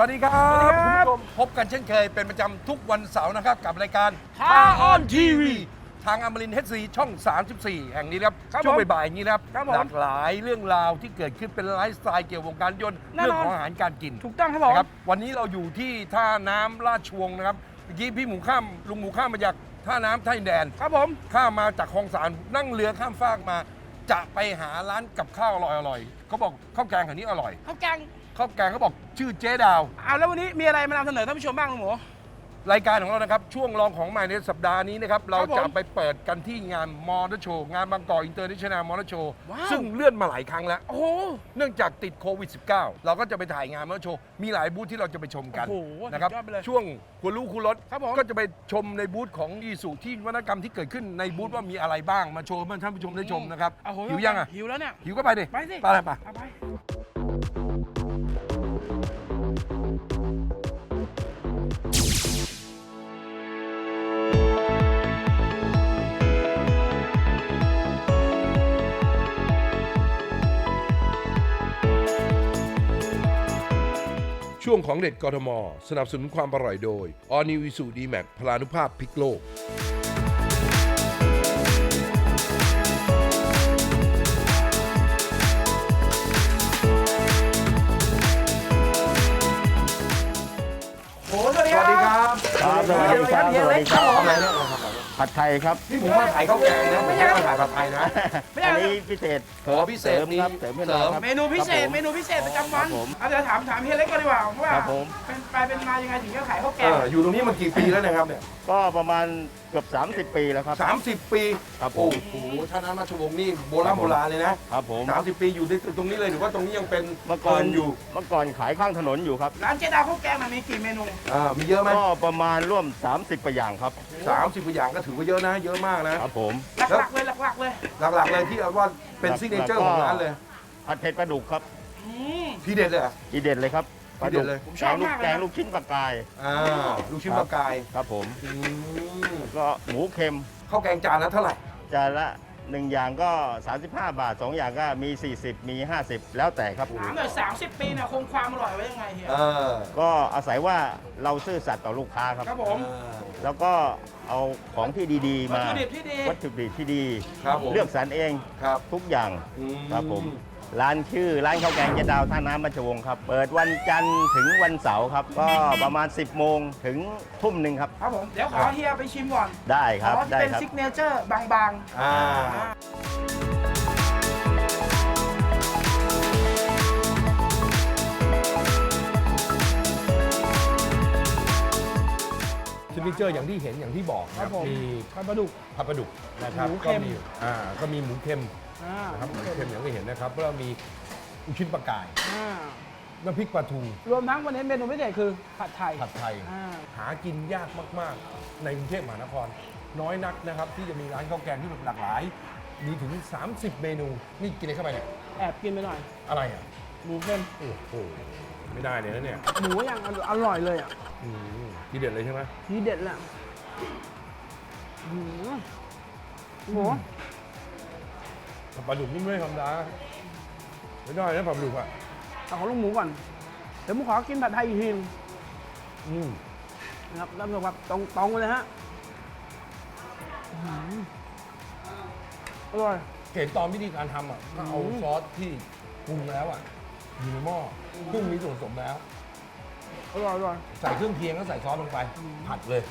วัสดีครับคุณผู้ชมพบกันเช่นเคยเป็นประจำทุกวันเสาร์นะครับ กับรายการท่าออนทีวีทางอมรินเฮดซีช่อง 34 แห่งนี้นะครับครับช่วงผมบ่ายๆอย่างนี้นะครับครับผมหลากหลายเรื่องราวที่เกิดขึ้นเป็นไลฟ์สไตล์เกี่ยวกับวงการยนต์แน่นอนเรื่องของอาหารการกิน ถูกต้องครับผมนะครับวันนี้เราอยู่ที่ท่าน้ำราชวงศ์นะครับเมื่อกี้พี่หมูข้ามลุงหมูข้ามมาจากท่าน้ำไทยแดน ครับผมข้ามมาจากคลองสารนั่งเรือข้ามฟากมา จะไปหาร้านกับข้าวอร่อยๆเขาบอกข้าวแกงแถวนี้อร่อยข้าวแกง ข้าวแกงเขาบอกชื่อเจ๊ดาวอ่าแล้ววันนี้มีอะไรมานำเสนอท่านผู้ชมบ้างลุงหมู รายการของเรานะครับช่วงรองของใหม่ในสัปดาห์นี้นะครับเราผมจะไปเปิดกันที่งานมอเตอร์โชว์งานบางกอกอินเตอร์เนชั่นแนลมอเตอร์โชว์ว้าว ซึ่งเลื่อนมาหลายครั้งแล้ว โอ้โหเนื่องจากติดโควิด -19 เราก็จะไปถ่ายงานมอเตอร์โชว์มีหลายบูธที่เราจะไปชมกันโอ้โหนะครับสุดยอดไปเลย ช่วงคุณรู้คุณรถครับผม ก็จะไปชมในบูธของอีสุที่นวัตกรรมที่เกิดขึ้นในบูธว่ามีอะไรบ้างมาโชว์ให้ท่านผู้ชมได้ชมนะครับโอ้โหหิวยังอะ หิวแล้วเนี่ย หิวก็ไปดิไปสิ ไปเลยไป เอาไป งของเด็ดกทม สนับสนุนความอร่อยโดย All New Isuzu D-Max พลานุภาพพลิกโลกโอ้โหสวัสดีสครับวัสดีครับ ครับสวัสดีครับสวัสดีครับ ผัดไทยครับพี่ผมมาขายข้าวแกงนะไม่ใช่มาขายผัดไทยนะ ไม่ใช่อันนี้พิเศษอ๋อพิเศษสริมครับนี่เสริมให้เสริเรามครับ เมนูพิเศษครับผมเมนูพิเศษประจำวันครับผมเอาเดี๋ยวถามถามเฮียเล็กก่อนดีกว่าว่าครับผม เป็นไปเป็นมายังไงถึงจะขายข้าวแกเองออยู่ตรงนี้มากี่ปีแล้วนะครับเนี่ย ก็ประมาณ เกือบ 30 ปีแล้วครับสามสิบปีครับผโอ้มโหท่าน้ำราชวงศ์นี่โบราณโบราณเลยนะครับผมสามสิบปีอยู่ในตรงนี้เลยหรือว่าตรงนี้ยังเป็นเมื่อก่อนเอยู่เมื่อก่อนขายข้างถนนอยู่ครับร้านเจ๊ดาวข้าวแกงมันมีกี่เมนูอ่ามีเยอะไหมก็ประมาณร่วม 30ประอย่างครับสามสิบกว่าอย่างก็ถือว่าเยอะนะเยอะมากนะครับผมหลักๆเลยหลักๆเลยหลักๆเลยที่เอาว่าเป็นซิกเนเจอร์ของร้านเลยผัดเผ็ดปลาดุกครับอืมทีเด็ดเลยเหรอทีเด็ดเลยครับ ปลาดุกทีเด็ดเลยผมชอบแกงลูกมากเลยนะ แกงลูกชิ้นปลากายอ่าลูกชิ้นปลากายครับผมอืมก็หมูเค็มข้าวแกงจานละเท่าไหร่ จานละหนึ่งอย่างก็ 35 บาทสองอย่างก็มี 40 มี 50 แล้วแต่ครับ ถามหน่อย30 ปีเนี่ยคงความอร่อยไว้ยังไงเฮียเออก็อาศัยว่าเราซื่อสัตย์ต่อลูกค้าครับ ครับผม แล้วก็เอาของที่ดีๆวัตมาถุดิบที่ดี วัตถุดิบที่ดี ครับผมเลือกสรรเองครับทุกอย่าง อืครับผม ร้านชื่อร้านข้าวแกงเจดาวท่าน้ำมัชวงศ์ครับ เปิดวันจันทร์ถึงวันเสาร์ครับ ก็ประมาณ 10 โมงถึงทุ่มหนึ่งครับ ครับผม เดี๋ยวขอเฮียไปชิมก่อนได้ครับขอได้เป็นครับ ซิกเนเจอร์บางอ่า ๆ ซิกเนเจอร์อย่างที่เห็นอย่างที่บอกครับผมมีผัดปลาดุก ผัดปลาดุกนะครับหมูเค็ก็ม มีอ่าก็มีหมูเค็มอ่านะครับหมูเค็มอย่างที่เห็นนะครับแล้วมีลูกชิ้นปลากายอ่าน้ำพริกปลาทูรวมทั้งวันนี้เมนูพิเศษคือผัดไทยผัดไทย อ่า หากินยากมาก ๆ ในกรุงเทพมหานคร น้อยนักนะครับ ที่จะมีร้านข้าวแกงที่แบบหลากหลาย มีถึง 30 เมนู นี่กินอะไรเข้าไปเนี่ย แอบกินไปหน่อย อะไรอะ หมูเค็มโอ้โห ไม่ได้เลยนะเนี่ย หมูอย่างอร่อยเลยอะ อืม ทีเด็ดเลยใช่ไหมนี่เด็ดแหละหืมหมูผัดปลาดุกนี่ไม่ธรรมดาไม่ได้นะผัดปลาดุกอะเอาของลูกหมูก่อน เดี๋ยวผมขอกินผัดไทยอีกทีนึงอืมนะครับท่านผู้ชมครับตรงตรงๆเลยฮะหืมอร่อยเห็นตอนวิธีการทำอะถ้าเอาอืมซอสที่ปรุงแล้วอะอยู่ในหม้อกุ้งมีส่วนผสมแล้ว อร่อยอร่อยใส่เครื่องเคียงแล้วใส่ซอสลงไป ผัดเลย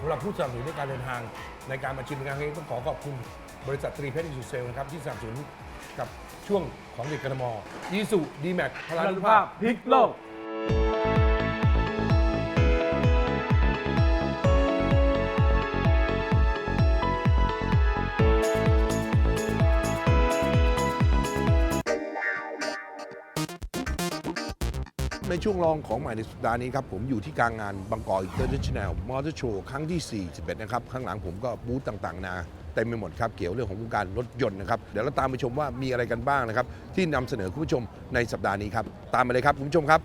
สำหรับผู้สนับสนุนในการเดินทางในการมาชิมในครั้งนี้ต้องขอขอบคุณบริษัทตรีเพชรอิสุเซลนะครับ ที่สนับสนุนกับช่วงของเด็กกรทมยีสุดีแม็กพลานุภาพพลิกโลก ในช่วงรองของใหม่ในสัปดาห์นี้ครับ ผมอยู่ที่กลางงานบางกอกอินเตอร์เนชั่นแนลมอเตอร์โชว์ครั้งที่ 41 นะครับ ข้างหลังผมก็บูธต่างๆ นาเต็มไปหมดครับ เกี่ยวเรื่องของวงการรถยนต์นะครับ เดี๋ยวเราตามไปชมว่ามีอะไรกันบ้างนะครับ ที่นำเสนอคุณผู้ชมในสัปดาห์นี้ครับ ตามมาเลยครับคุณผู้ชมครับ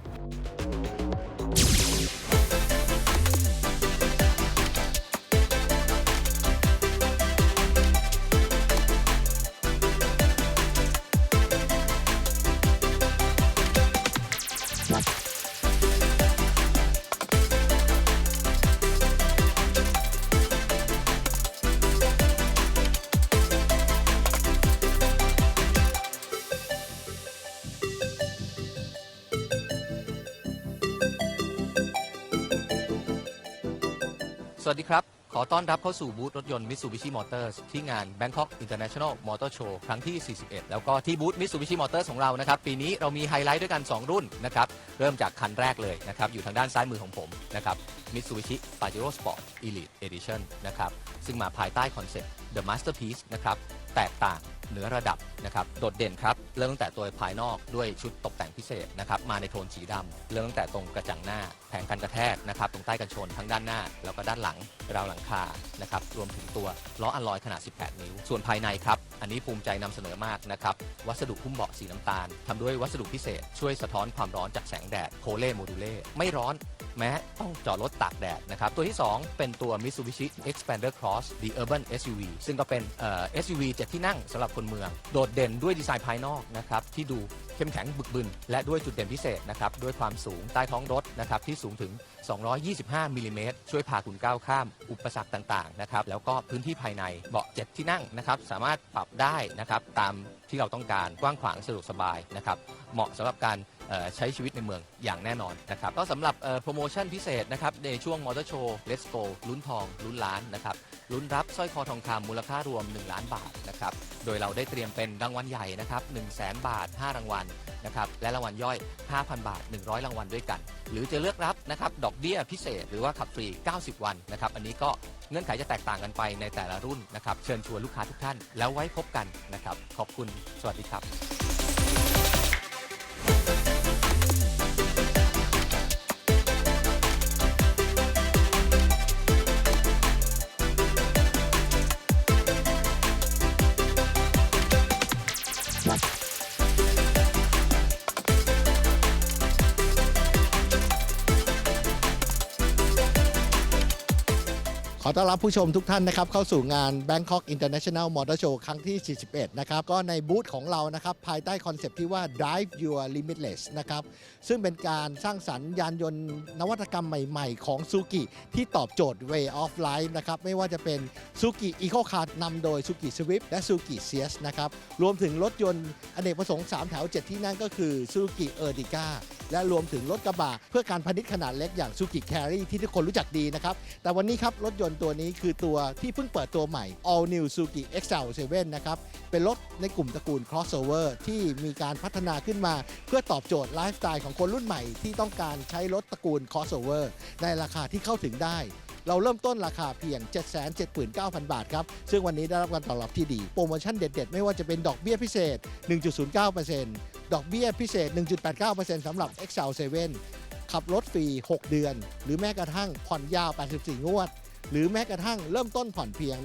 สวัสดีครับ ขอต้อนรับเข้าสู่บูธรถยนต์ Mitsubishi Motors ที่งาน Bangkok International Motor Show ครั้งที่ 41 แล้วก็ที่บูธ Mitsubishi Motors ของเรานะครับ ปีนี้เรามีไฮไลท์ด้วยกัน 2 รุ่นนะครับ เริ่มจากคันแรกเลยนะครับ อยู่ทางด้านซ้ายมือของผมนะครับ Mitsubishi Pajero Sport Elite Edition นะครับ ซึ่งมาภายใต้คอนเซ็ปต์ The Masterpiece นะครับ แตกต่าง เหนือระดับนะครับโดดเด่นครับเริ่มตั้งแต่ตัวภายนอกด้วยชุดตกแต่งพิเศษนะครับมาในโทนสีดำเริ่มตั้งแต่ตรงกระจังหน้าแผงกันกระแทกนะครับตรงใต้กันชนทั้งด้านหน้า แล้วก็ด้านหลังราวหลังคานะครับรวมถึงตัวล้ออัลลอยขนาด 18 นิ้ว ส่วนภายในครับอันนี้ภูมิใจนำเสนอมากนะครับ วัสดุหุ้มเบาะสีน้ำตาลทำด้วยวัสดุพิเศษ ช่วยสะท้อนความร้อนจากแสงแดดโคเล่โมดูเล่ไม่ร้อนแม้ต้องจอดรถตากแดดนะครับ ตัวที่ 2 เป็นตัว Mitsubishi Expander Cross The Urban SUV ซึ่งก็เป็นเอ่อ SUV 7ที่นั่งสำหรับคนเมือง โดดเด่นด้วยดีไซน์ภายนอกนะครับ ที่ดูเข้มแข็งบึกบึน และด้วยจุดเด่นพิเศษนะครับ ด้วยความสูงใต้ท้องรถนะครับ ที่สูงถึง 225มิลลิเมตรช่วยพาคุณก้าวข้าม อุปสรรคต่าง ๆ นะครับ แล้วก็พื้นที่ภายในเบาะเจ็ดที่นั่งนะครับ สามารถปรับได้นะครับตามที่เราต้องการกว้างขวางสะดวกสบายนะครับเหมาะสำหรับการใช้ชีวิตในเมืองอย่างแน่นอนนะครับก็สำหรับโปรโมชั่นพิเศษนะครับในช่วงมอเตอร์โชว์ Let's Go ลุ้นทองลุ้นล้านนะครับลุ้นรับสร้อยคอทองคำมูลค่ารวม 1 ล้านบาทนะครับโดยเราได้เตรียมเป็นรางวัลใหญ่นะครับ1 0 0 0 0แบาท 5 รางวัล นะครับและรางวัลย่อย 5,000 บาท 100 รางวัลด้วยกัน หรือจะเลือกรับนะครับดอกเบี้ยพิเศษ หรือว่าขับฟรี 90 วันนะครับอันนี้ก็เงื่อนไขจะแตกต่างกันไปในแต่ละรุ่นนะครับเชิญชวนลูกค้าทุกท่าน แล้วไว้พบกันนะครับขอบคุณสวัสดีครับ ขอต้อนรับผู้ชมทุกท่านนะครับเข้าสู่งาน Bangkok International Motor Show ครั้งที่ 41 นะครับ ก็ในบูธของเรานะครับ ภายใต้คอนเซปที่ว่า Drive Your Limitless นะครับ ซึ่งเป็นการสร้างสรรค์ยานยนต์นวัตกรรมใหม่ๆ ของซูกิที่ตอบโจทย์ Way of Life นะครับ ไม่ว่าจะเป็นซูกิ Eco Car นำโดยซูกิ Swift และซูกิ Cias นะครับ รวมถึงรถยนต์อเนกประสงค์ 3 แถว 7 ที่นั่งก็คือซูกิเออร์ดิก้าและรวมถึงรถกระบะเพื่อการพาณิชย์ขนาดเล็กอย่างซูกิแครีที่ทุกคนรู้จักดีนะครับ แต่วันนี้ครับ รถยนต์ตัวนี้คือตัวที่เพิ่งเปิดตัวใหม่ All New Suzuki XL7 นะครับ เป็นรถในกลุ่มตระกูล crossover ที่มีการพัฒนาขึ้นมา เพื่อตอบโจทย์ไลฟ์สไตล์ของคนรุ่นใหม่ที่ต้องการใช้รถตระกูล crossover ในราคาที่เข้าถึงได้ เราเริ่มต้นราคาเพียง 779,000 บาทครับ ซึ่งวันนี้ได้รับการตอบรับที่ดี โปรโมชั่นเด็ด ๆ ไม่ว่าจะเป็นดอกเบี้ยพิเศษ 1.09% ดอกเบี้ยพิเศษ 1.89%สำหรับ Excel 7 ขับรถฟรี 6 เดือน หรือแม้กระทั่งผ่อนยาว 84 งวด หรือแม้กระทั่งเริ่มต้นผ่อนเพียง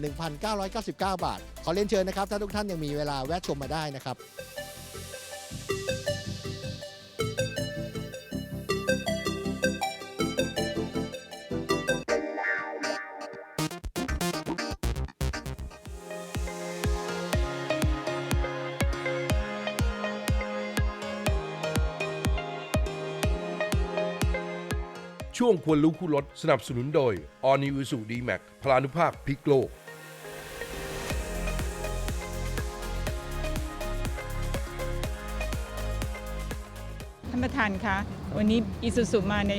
1,999 บาท ขอเรียนเชิญนะครับ ถ้าทุกท่านยังมีเวลาแวะชมมาได้นะครับ วงควรรู้คู่รถสนับสนุนโดย All New Isuzu D-Max พลานุภาพพลิกโลก ท่านประธานคะ วันนี้อีซูซูมาใน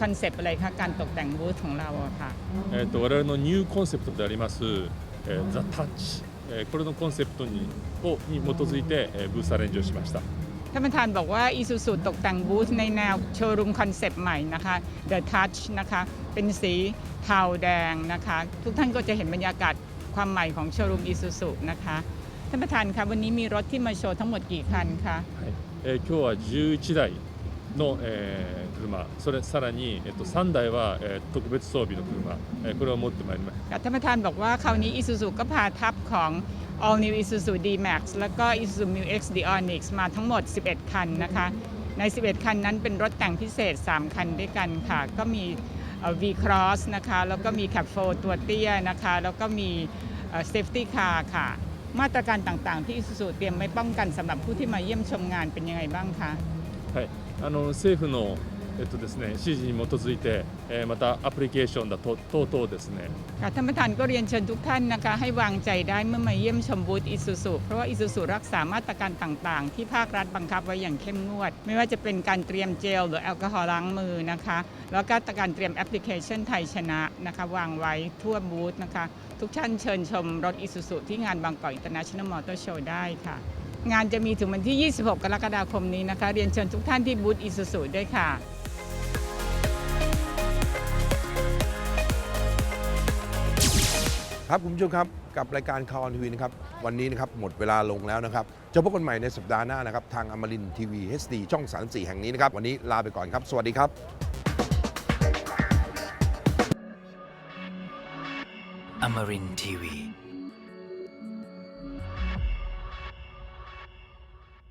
คอนเซปต์อะไรคะ การตกแต่งบูธของเราอะค่ะ えー、と我々のニューコンセプトであります、えー、ザ・タッチ、えーこれのコンセプトにをに基づいて、えーブースアレンジをしました ท่านประธานบอกว่าอีซูซูตกแต่งบูธในแนวโชว์รูมคอนเซปต์ใหม่นะคะ The Touch นะคะ เป็นสีเทาแดงนะคะ ทุกท่านก็จะเห็นบรรยากาศความใหม่ของโชว์รูมอีซูซูนะคะ ท่านประธานคะวันนี้มีรถที่มาโชว์ทั้งหมดกี่คันคะ はいえー今日は11台、 の、えー車それさらに、えっと、3台は、えー特別装備の車、えーこれを持ってまいりました ท่านประธานบอกว่าคราวนี้ Isuzu ก็พาทัพของ All New Isuzu D-Max แล้วก็ Isuzu Mu X Dionix มาทั้งหมด 11 คันนะคะ ใน 11 คันนั้นเป็นรถแต่งพิเศษ 3 คันด้วยกันค่ะ ก็มีเอ่อ V-Cross นะคะ แล้วก็มี Cap 4ตัวเตี้ยนะคะ แล้วก็มีเอ่อ Safety Car ค่ะ มาตรการต่างๆ ที่ Isuzu เตรียมไว้ป้องกันสำหรับผู้ที่มาเยี่ยมชมงานเป็นยังไงบ้างคะ はい、あの政府の、 えっとですね、指示に基づいて、えーまたアプリケーションだと等々ですね ค่ะท่านประธานก็เรียนเชิญทุกท่านนะคะ ให้วางใจได้เมื่อมาเยี่ยมชมบูธอิซูซุเพราะว่าอิซูซุรักษามาตรการต่างๆ ที่ภาครัฐบังคับไว้อย่างเข้มงวด ไม่ว่าจะเป็นการเตรียมเจลหรือแอลกอฮอล์ล้างมือนะคะ แล้วก็การเตรียมแอปพลิเคชันไทยชนะนะคะ วางไว้ทั่วบูธนะคะ ทุกท่านเชิญชมรถอิซูซุที่งานบางกอกอินเตอร์เนชั่นแนลมอเตอร์โชว์ได้ค่ะ งานจะมีถึงวันที่ 26 กรกฎาคมนี้นะคะ เรียนเชิญทุกท่านที่บูธอิซูซุด้วยค่ะ ครับคุณผู้ชมครับกับรายการคาวอนทีวีนะครับวันนี้นะครับหมดเวลาลงแล้วนะครับจะพบกันใหม่ในสัปดาห์หน้านะครับทางอมรินทีวี HD ช่อง 34 แห่งนี้นะครับวันนี้ลาไปก่อนครับ สวัสดีครับอมรินทีวี